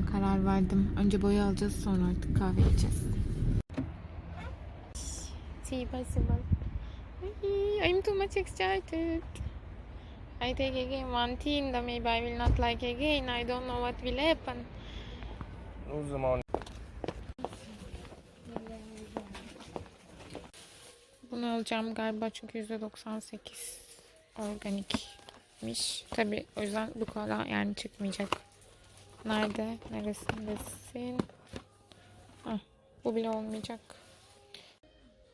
almaya karar verdim. Önce boya alacağız sonra artık kahve içeceğiz. See possible. I'm too much excited. I take again one thing that maybe I will not like again. I don't know what will happen. O zaman Bunu alacağım galiba çünkü %98 organikmiş. Tabi o yüzden bu kola yani çıkmayacak. Nerede? Neresindesin? Hah, bu bile olmayacak.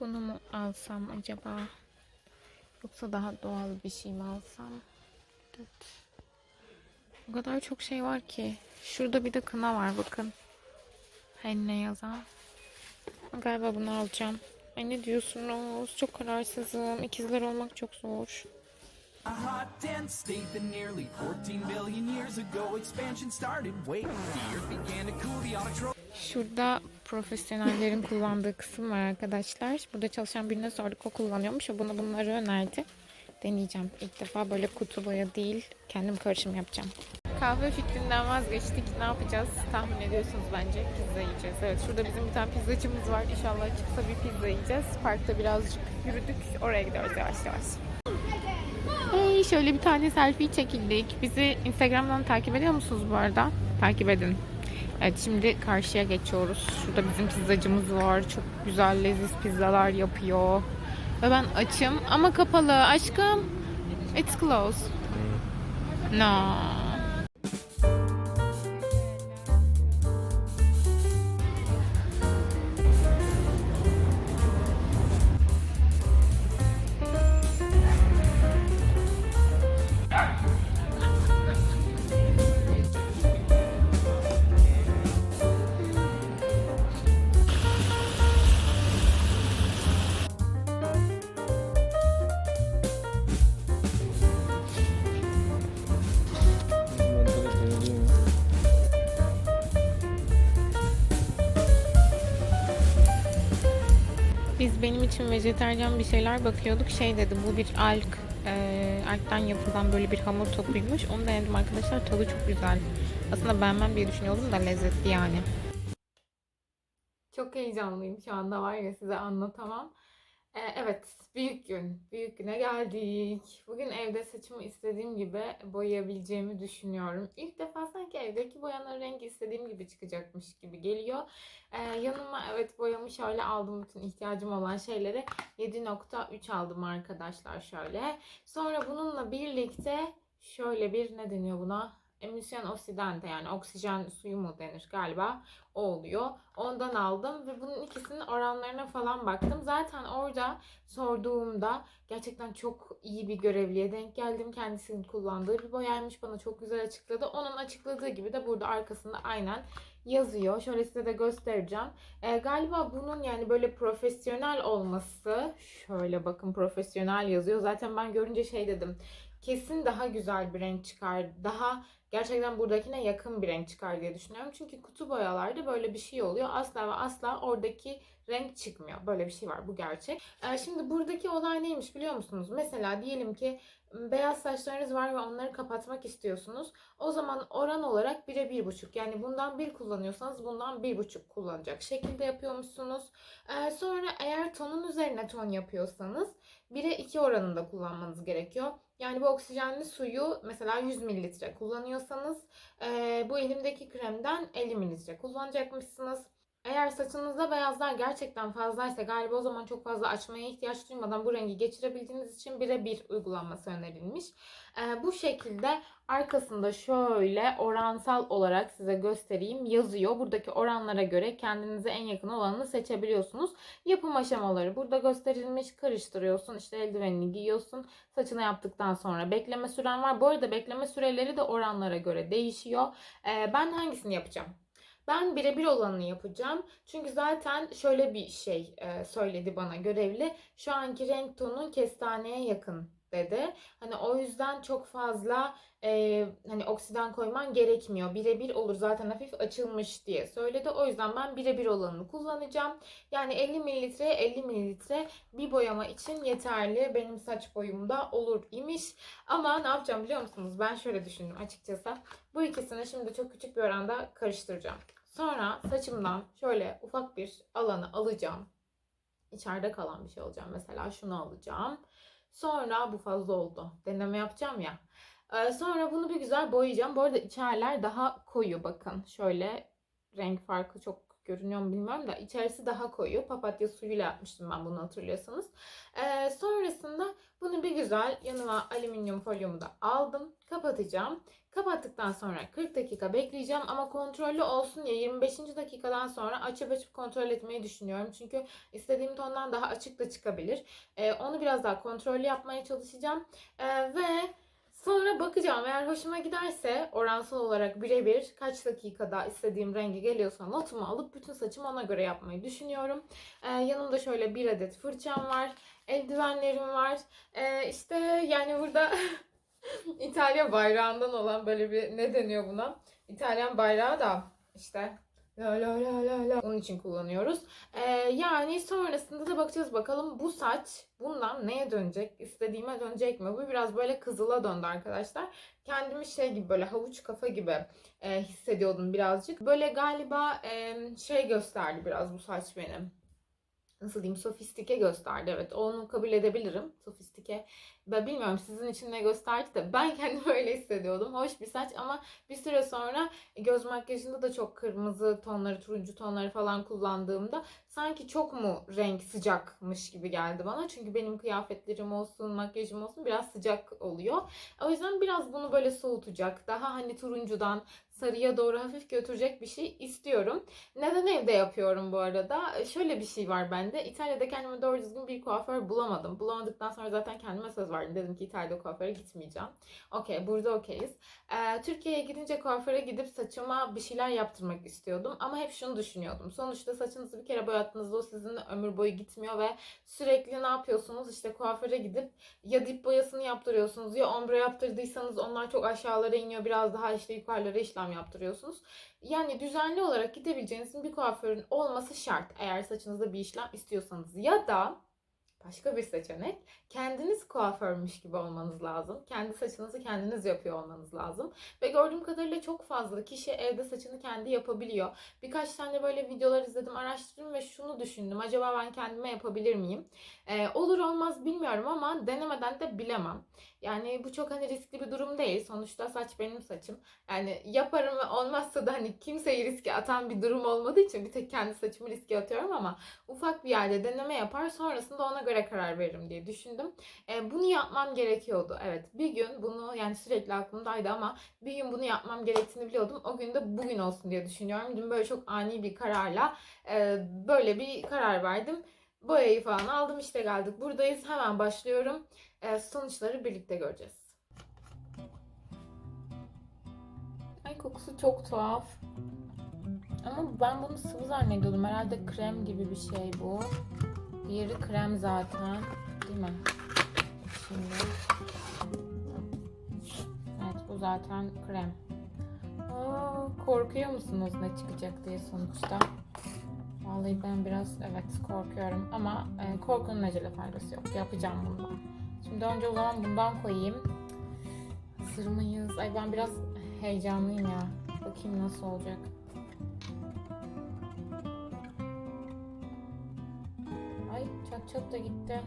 Bunu mu alsam acaba? Yoksa daha doğal bir şey mi alsam? Evet. O kadar çok şey var ki. Şurada bir de kına var bakın. Henне yazan. Galiba bunu alacağım. Ay ne diyorsunuz? Çok kararsızım. İkizler olmak çok zor. A hot, dense state that nearly 14 billion years ago expansion started. Wait, the earth began to cool the autotroph. Şurada profesyonellerin kullandığı kısım var arkadaşlar. Burada çalışan birine sorduk o kullanıyormuş ve bana bunları önerdi. Deneyeceğim. İlk defa böyle kutu boya değil. Kendim karışım yapacağım. Kahve fikrinden vazgeçtik. Ne yapacağız? Tahmin ediyorsunuz bence. Pizza yiyeceğiz. Evet şurada bizim bir tane pizzacımız var. İnşallah çıksa bir pizza yiyeceğiz. Parkta birazcık yürüdük. Oraya gidiyoruz yavaş yavaş. Şöyle bir tane selfie çekildik. Bizi Instagram'dan takip ediyor musunuz bu arada? Takip edin. Evet şimdi karşıya geçiyoruz. Şurada bizim pizzacımız var. Çok güzel leziz pizzalar yapıyor. Ve ben açım ama kapalı. Aşkım. It's closed. No. Benim için vejetaryen bir şeyler bakıyorduk. Şey dedi bu bir alk, e, alktan yapılan böyle bir hamur topuymuş. Onu denedim arkadaşlar. Tadı çok güzel. Aslında beğenmem diye düşünüyordum da lezzetli yani. Çok heyecanlıyım şu anda var ya size anlatamam. Ee, evet, büyük gün. Büyük güne geldik. Bugün evde saçımı istediğim gibi boyayabileceğimi düşünüyorum. İlk defa sanki evdeki boyanın rengi istediğim gibi çıkacakmış gibi geliyor. Ee, yanıma evet boyamı şöyle aldım bütün ihtiyacım olan şeyleri. 7.3 aldım arkadaşlar şöyle. Sonra bununla birlikte şöyle bir ne deniyor buna? Emisyon osidante yani oksijen suyu mu denir galiba o oluyor. Ondan aldım ve bunun ikisinin oranlarına falan baktım. Zaten orada sorduğumda gerçekten çok iyi bir görevliye denk geldim. Kendisinin kullandığı bir boyaymış bana çok güzel açıkladı. Onun açıkladığı gibi de burada arkasında aynen yazıyor. Şöyle size de göstereceğim. Ee, galiba bunun yani böyle profesyonel olması şöyle bakın profesyonel yazıyor. Zaten ben görünce şey dedim. Kesin daha güzel bir renk çıkar. Daha gerçekten buradakine yakın bir renk çıkar diye düşünüyorum. Çünkü kutu boyalarda böyle bir şey oluyor. Asla ve asla oradaki renk çıkmıyor. Böyle bir şey var. Bu gerçek. Ee, şimdi buradaki olay neymiş biliyor musunuz? Mesela diyelim ki m, beyaz saçlarınız var ve onları kapatmak istiyorsunuz. O zaman oran olarak 1'e 1,5. Yani bundan bir kullanıyorsanız bundan 1,5 kullanacak şekilde yapıyormuşsunuz. Ee, sonra eğer tonun üzerine ton yapıyorsanız 1'e 2 oranında kullanmanız gerekiyor. Yani bu oksijenli suyu mesela 100 mililitre kullanıyorsanız eee, bu elimdeki kremden 50 mililitre kullanacakmışsınız. Eğer saçınızda beyazlar gerçekten fazlaysa galiba o zaman çok fazla açmaya ihtiyaç duymadan bu rengi geçirebildiğiniz için birebir uygulanması önerilmiş. Eee, bu şekilde arkasında şöyle oransal olarak size göstereyim yazıyor. Buradaki oranlara göre kendinize en yakın olanını seçebiliyorsunuz. Yapım aşamaları burada gösterilmiş. Karıştırıyorsun işte eldivenini giyiyorsun. Saçını yaptıktan sonra bekleme süren var. Bu arada bekleme süreleri de oranlara göre değişiyor. Ee, ben hangisini yapacağım? Ben birebir olanını yapacağım. Çünkü zaten şöyle bir şey e, söyledi bana görevli. Şu anki renk tonun kestaneye yakın dedi. Hani o yüzden çok fazla e, hani oksidan koyman gerekmiyor. Birebir olur zaten hafif açılmış diye söyledi. O yüzden ben birebir olanını kullanacağım. Yani 50 mililitreye 50 mililitre bir boyama için yeterli. Benim saç boyumda olur imiş. Ama ne yapacağım biliyor musunuz? Ben şöyle düşündüm açıkçası. Bu ikisini şimdi çok küçük bir oranda karıştıracağım. Sonra saçımdan şöyle ufak bir alanı alacağım. İçeride kalan bir şey alacağım. Mesela şunu alacağım. Sonra bu fazla oldu. Deneme yapacağım ya. Ee, sonra bunu bir güzel boyayacağım. Bu arada içeriler daha koyu bakın. Şöyle renk farkı çok görünüyor mu bilmiyorum da içerisi daha koyu. Papatya suyuyla yapmıştım ben bunu hatırlıyorsanız. Ee, sonrasında bunu bir güzel yanıma alüminyum folyomu da aldım. Kapatacağım. Kapattıktan sonra 40 dakika bekleyeceğim ama kontrollü olsun diye 25. dakikadan sonra açıp açıp kontrol etmeyi düşünüyorum. Çünkü istediğim tondan daha açık da çıkabilir. Ee, onu biraz daha kontrollü yapmaya çalışacağım. Ee, ve sonra bakacağım eğer hoşuma giderse oransal olarak birebir kaç dakikada istediğim rengi geliyorsa notumu alıp bütün saçımı ona göre yapmayı düşünüyorum. Ee, yanımda şöyle bir adet fırçam var. Eldivenlerim var. Ee, işte yani burada İtalya bayrağından olan böyle bir ne deniyor buna? İtalyan bayrağı da işte la la la la la onun için kullanıyoruz. Ee, yani sonrasında da bakacağız bakalım bu saç bundan neye dönecek? İstediğime dönecek mi? Bu biraz böyle kızıla döndü arkadaşlar. Kendimi şey gibi böyle havuç kafa gibi e, hissediyordum birazcık. Böyle galiba e, şey gösterdi biraz bu saç benim nasıl diyeyim sofistike gösterdi. Evet onu kabul edebilirim. Sofistike. Ben bilmiyorum sizin için ne gösterdi de ben kendimi öyle hissediyordum. Hoş bir saç ama bir süre sonra göz makyajında da çok kırmızı tonları, turuncu tonları falan kullandığımda sanki çok mu renk sıcakmış gibi geldi bana. Çünkü benim kıyafetlerim olsun, makyajım olsun biraz sıcak oluyor. O yüzden biraz bunu böyle soğutacak. Daha hani turuncudan sarıya doğru hafif götürecek bir şey istiyorum. Neden evde yapıyorum bu arada? Şöyle bir şey var bende. İtalya'da kendime doğru düzgün bir kuaför bulamadım. Bulamadıktan sonra zaten kendime söz verdim. Dedim ki İtalya'da kuaföre gitmeyeceğim. Okey burada okeyiz. Ee, Türkiye'ye gidince kuaföre gidip saçıma bir şeyler yaptırmak istiyordum. Ama hep şunu düşünüyordum. Sonuçta saçınızı bir kere boyattığınızda o sizin ömür boyu gitmiyor ve sürekli ne yapıyorsunuz? İşte kuaföre gidip ya dip boyasını yaptırıyorsunuz ya ombre yaptırdıysanız onlar çok aşağılara iniyor. Biraz daha işte yukarılara işlem yaptırıyorsunuz. Yani düzenli olarak gidebileceğiniz bir kuaförün olması şart eğer saçınızda bir işlem istiyorsanız. Ya da başka bir seçenek kendiniz kuaförmüş gibi olmanız lazım. Kendi saçınızı kendiniz yapıyor olmanız lazım. Ve gördüğüm kadarıyla çok fazla kişi evde saçını kendi yapabiliyor. Birkaç tane böyle videolar izledim, araştırdım ve şunu düşündüm. Acaba ben kendime yapabilir miyim? Ee, olur olmaz bilmiyorum ama denemeden de bilemem. Yani bu çok hani riskli bir durum değil. Sonuçta saç benim saçım. Yani yaparım ve olmazsa da hani kimseyi riske atan bir durum olmadığı için bir tek kendi saçımı riske atıyorum ama ufak bir yerde deneme yapar sonrasında ona göre karar veririm diye düşündüm. E, bunu yapmam gerekiyordu. Evet bir gün bunu yani sürekli aklımdaydı ama bir gün bunu yapmam gerektiğini biliyordum. O gün de bugün olsun diye düşünüyorum. Dün böyle çok ani bir kararla e, böyle bir karar verdim. Boyayı falan aldım işte geldik buradayız. Hemen başlıyorum. E, sonuçları birlikte göreceğiz. Ay kokusu çok tuhaf. Ama ben bunu sıvı zannediyordum. Herhalde krem gibi bir şey bu. Diğeri krem zaten. Değil mi? Şimdi. Evet bu zaten krem. Aa, korkuyor musunuz ne çıkacak diye sonuçta? Vallahi ben biraz evet korkuyorum ama e, korkunun acele faydası yok. Yapacağım bunu. Şimdi önce o zaman bundan koyayım. Hazır mıyız? Ay ben biraz heyecanlıyım ya. Bakayım nasıl olacak. Çat da gitti.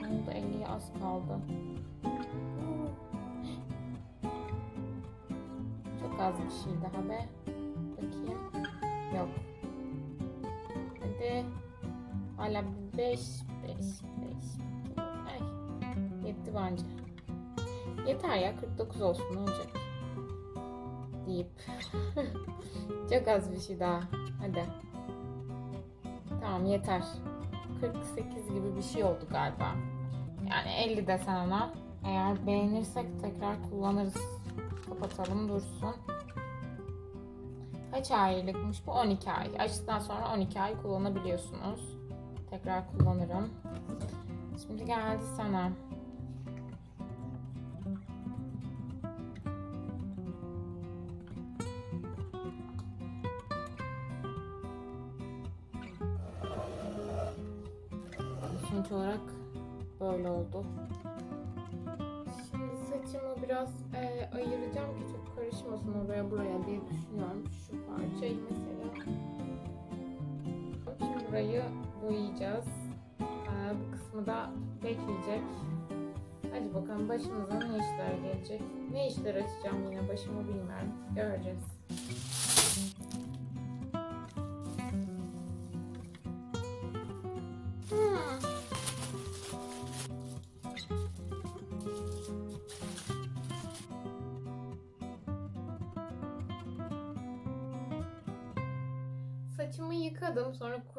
Oldu? 50'ye az kaldı. Çok az bir şey daha be. Bakayım. Yok. Hadi. Hala 5 5 5. Ay. Yetti bence. Yeter ya 49 olsun olacak? Deyip. Çok az bir şey daha. Hadi. Tamam yeter. 48 gibi bir şey oldu galiba. Yani 50 desen ona. Eğer beğenirsek tekrar kullanırız. Kapatalım dursun. Kaç aylıkmış bu? 12 ay. Açtıktan sonra 12 ay kullanabiliyorsunuz. Tekrar kullanırım. Şimdi geldi sana. Sonuç olarak böyle oldu. Şimdi saçımı biraz e, ayıracağım ki çok karışmasın oraya buraya diye düşünüyorum. Şu parçayı mesela. Şimdi burayı boyayacağız. E, bu kısmı da bekleyecek. Hadi bakalım başımıza ne işler gelecek. Ne işler açacağım yine başımı bilmiyorum. Göreceğiz.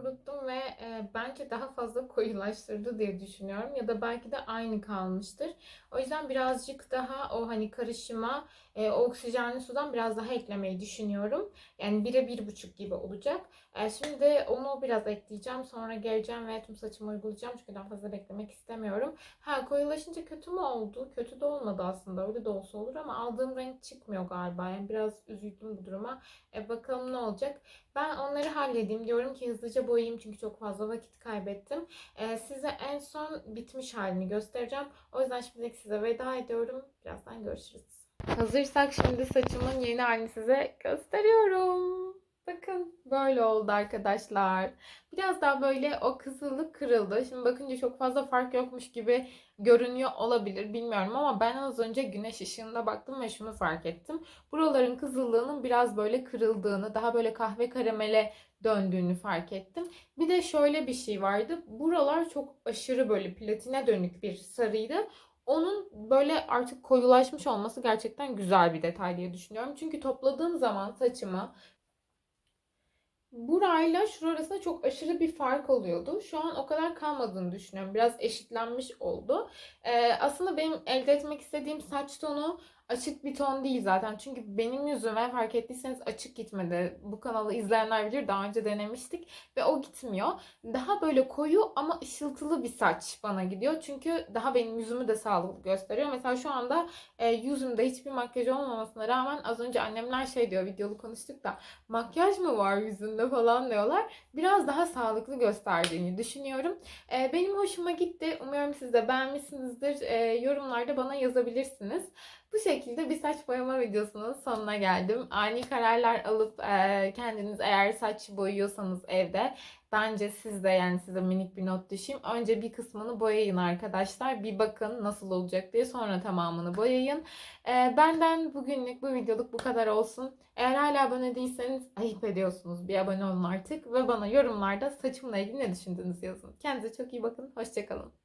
Kuruttum ve e, bence daha fazla koyulaştırdı diye düşünüyorum. Ya da belki de aynı kalmıştır. O yüzden birazcık daha o hani karışıma e, o oksijenli sudan biraz daha eklemeyi düşünüyorum. Yani bire bir buçuk gibi olacak. E, şimdi onu biraz ekleyeceğim. Sonra geleceğim ve tüm saçımı uygulayacağım. Çünkü daha fazla beklemek istemiyorum. Ha koyulaşınca kötü mü oldu? Kötü de olmadı aslında. Öyle de olsa olur ama aldığım renk çıkmıyor galiba. Yani biraz üzüldüm bu duruma. E, bakalım ne olacak. Ben onları halledeyim. Diyorum ki hızlıca boyayayım çünkü çok fazla vakit kaybettim. Ee, size en son bitmiş halini göstereceğim. O yüzden şimdilik size veda ediyorum. Birazdan görüşürüz. Hazırsak şimdi saçımın yeni halini size gösteriyorum. Bakın böyle oldu arkadaşlar. Biraz daha böyle o kızıllık kırıldı. Şimdi bakınca çok fazla fark yokmuş gibi görünüyor olabilir bilmiyorum ama ben az önce güneş ışığında baktım ve şunu fark ettim. Buraların kızıllığının biraz böyle kırıldığını, daha böyle kahve karamele döndüğünü fark ettim. Bir de şöyle bir şey vardı. Buralar çok aşırı böyle platine dönük bir sarıydı. Onun böyle artık koyulaşmış olması gerçekten güzel bir detay diye düşünüyorum. Çünkü topladığım zaman saçımı burayla şurasında çok aşırı bir fark oluyordu. Şu an o kadar kalmadığını düşünüyorum. Biraz eşitlenmiş oldu. Ee, aslında benim elde etmek istediğim saç tonu açık bir ton değil zaten. Çünkü benim yüzüme fark ettiyseniz açık gitmedi. Bu kanalı izleyenler bilir daha önce denemiştik ve o gitmiyor. Daha böyle koyu ama ışıltılı bir saç bana gidiyor. Çünkü daha benim yüzümü de sağlıklı gösteriyor. Mesela şu anda e, yüzümde hiçbir makyaj olmamasına rağmen az önce annemler şey diyor videolu konuştuk da makyaj mı var yüzünde falan diyorlar. Biraz daha sağlıklı gösterdiğini düşünüyorum. E, benim hoşuma gitti. Umuyorum siz de beğenmişsinizdir. E, yorumlarda bana yazabilirsiniz. Bu şekilde bir saç boyama videosunun sonuna geldim. Ani kararlar alıp e, kendiniz eğer saç boyuyorsanız evde bence siz de yani size minik bir not düşeyim. Önce bir kısmını boyayın arkadaşlar. Bir bakın nasıl olacak diye sonra tamamını boyayın. E, benden bugünlük bu videoluk bu kadar olsun. Eğer hala abone değilseniz ayıp ediyorsunuz. Bir abone olun artık ve bana yorumlarda saçımla ilgili ne düşündüğünüzü yazın. Kendinize çok iyi bakın. Hoşçakalın.